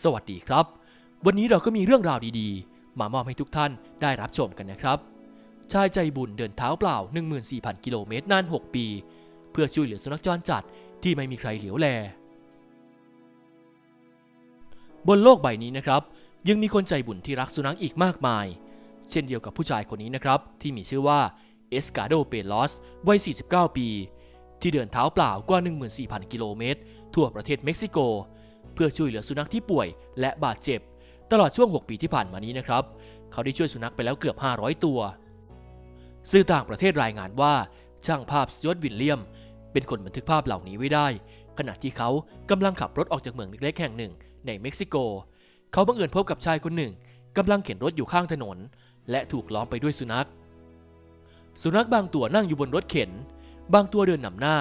สวัสดีครับ วันนี้เราก็มีเรื่องราวดีๆ มามอบให้ทุกท่านได้รับชมกันนะครับ ชายใจบุญเดินเท้าเปล่า 14,000 กิโลเมตรนาน 6 ปี เพื่อช่วยเหลือสุนัขจรจัดที่ไม่มีใครเหลียวแล บนโลกใบนี้นะครับ ยังมีคนใจบุญที่รักสุนัขอีกมากมาย เช่นเดียวกับผู้ชายคนนี้นะครับ ที่มีชื่อว่าเอสกาโดเปลอสวัย 49 ปี ที่เดินเท้าเปล่ากว่า 14,000 กิโลเมตรทั่วประเทศเม็กซิโก เพื่อช่วยเหลือสุนัขที่ป่วย และบาดเจ็บ ตลอดช่วง 6 ปีที่ผ่านมานี้นะครับ เขาได้ช่วยสุนัขไปแล้วเกือบ 500 ตัว สื่อต่างประเทศรายงานว่า ช่างภาพสจวตวิลเลียม เป็นคนบันทึกภาพเหล่านี้ไว้ได้ ขณะที่เขากำลังขับรถออกจากเมืองเล็กๆแห่งหนึ่ง ในเม็กซิโก เขาบังเอิญพบกับชายคนหนึ่งกำลังเข็นรถอยู่ข้างถนน และถูกล้อมไปด้วยสุนัข สุนัขบางตัวนั่งอยู่บนรถเข็น บางตัวเดินนำหน้า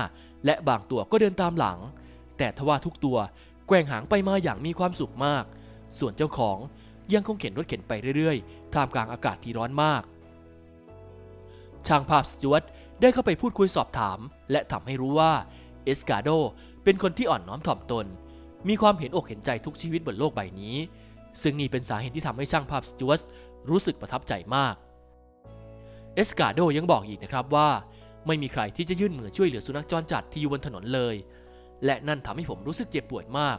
และบางตัวก็เดินตามหลัง แต่ทว่าทุกตัว แกว่งหางไปมาอย่างมีความสุขมาก ส่วนเจ้าของยังคงเข็นรถเข็นไปเรื่อยๆ ท่ามกลางอากาศที่ร้อนมาก ช่างภาพสจวตได้เข้าไปพูดคุยสอบถาม และทำให้รู้ว่าเอสกาโดเป็นคนที่อ่อนน้อมถ่อมตน มีความเห็นอกเห็นใจทุกชีวิตบนโลกใบนี้ ซึ่งนี่เป็นสาเหตุที่ทำให้ช่างภาพสจวตรู้สึกประทับใจมากเอสกาโดยังบอกอีกนะครับว่า ไม่มีใครที่จะยื่นมือช่วยเหลือสุนัขจรจัดที่อยู่บนถนนเลย และนั่นทำให้ผมรู้สึกเจ็บปวดมาก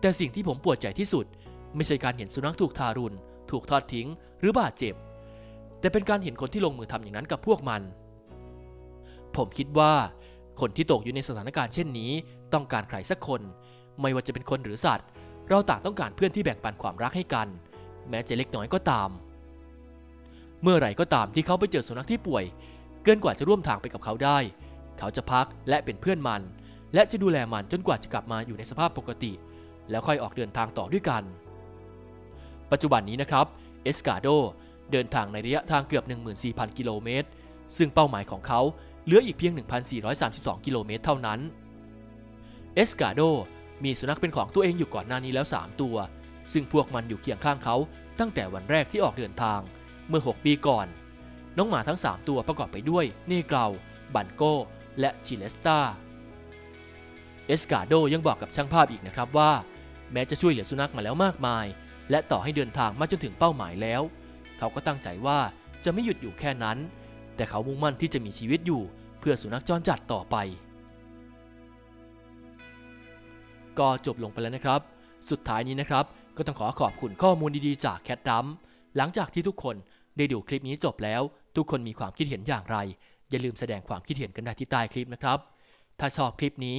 แต่สิ่งที่ผมปวดใจที่สุด ไม่ใช่การเห็นสุนัขถูกทารุณ ถูกทอดทิ้ง หรือบาดเจ็บ แต่เป็นการเห็นคนที่ลงมือทำอย่างนั้นกับพวกมัน ผมคิดว่าคนที่ตกอยู่ในสถานการณ์เช่นนี้ ต้องการใครสักคน ไม่ว่าจะเป็นคนหรือสัตว์ เราต่างต้องการเพื่อนที่แบ่งปันความรักให้กัน แม้จะเล็กน้อยก็ตาม เมื่อไหร่ก็ตามที่เขาไปเจอสุนัขที่ป่วย เกินกว่าจะร่วมทางไปกับเขาได้ เขาจะพักและเป็นเพื่อนมัน และจะดูแลมันจนกว่าจะกลับมาอยู่ในสภาพปกติ แล้วค่อยออกเดินทางต่อด้วยกัน ปัจจุบันนี้นะครับเอสกาโดเดินทางในระยะทางเกือบ 14,000 กิโลเมตร ซึ่งเป้าหมายของเขาเหลืออีกเพียง 1,432 กิโลเมตรเท่านั้น เอสกาโดมีสุนัขเป็นของตัวเองอยู่ก่อนหน้านี้แล้ว 3 ตัว ซึ่งพวกมันอยู่เคียงข้างเขาตั้งแต่วันแรกที่ออกเดินทางเมื่อ 6 ปีก่อน น้องหมาทั้ง 3 ตัวประกอบไปด้วยเนเกราบันโกและชิเลสตา เอสกาโดยังบอกกับช่างภาพอีกนะครับว่า แม้จะช่วยเหลือสุนัขมาแล้วมากมาย และต่อให้เดินทางมาจนถึงเป้าหมายแล้ว เขาก็ตั้งใจว่าจะไม่หยุดอยู่แค่นั้น แต่เขามุ่งมั่นที่จะมีชีวิตอยู่ เพื่อสุนัขจรจัดต่อไป ก็จบลงไปแล้วนะครับ สุดท้ายนี้นะครับ ก็ต้องขอขอบคุณข้อมูลดีๆจากแคทดัมหลังจากที่ทุกคนได้ดูคลิปนี้จบแล้ว ทุกคนมีความคิดเห็นอย่างไร อย่าลืมแสดงความคิดเห็นกันได้ที่ใต้คลิปนะครับ ถ้าชอบคลิปนี้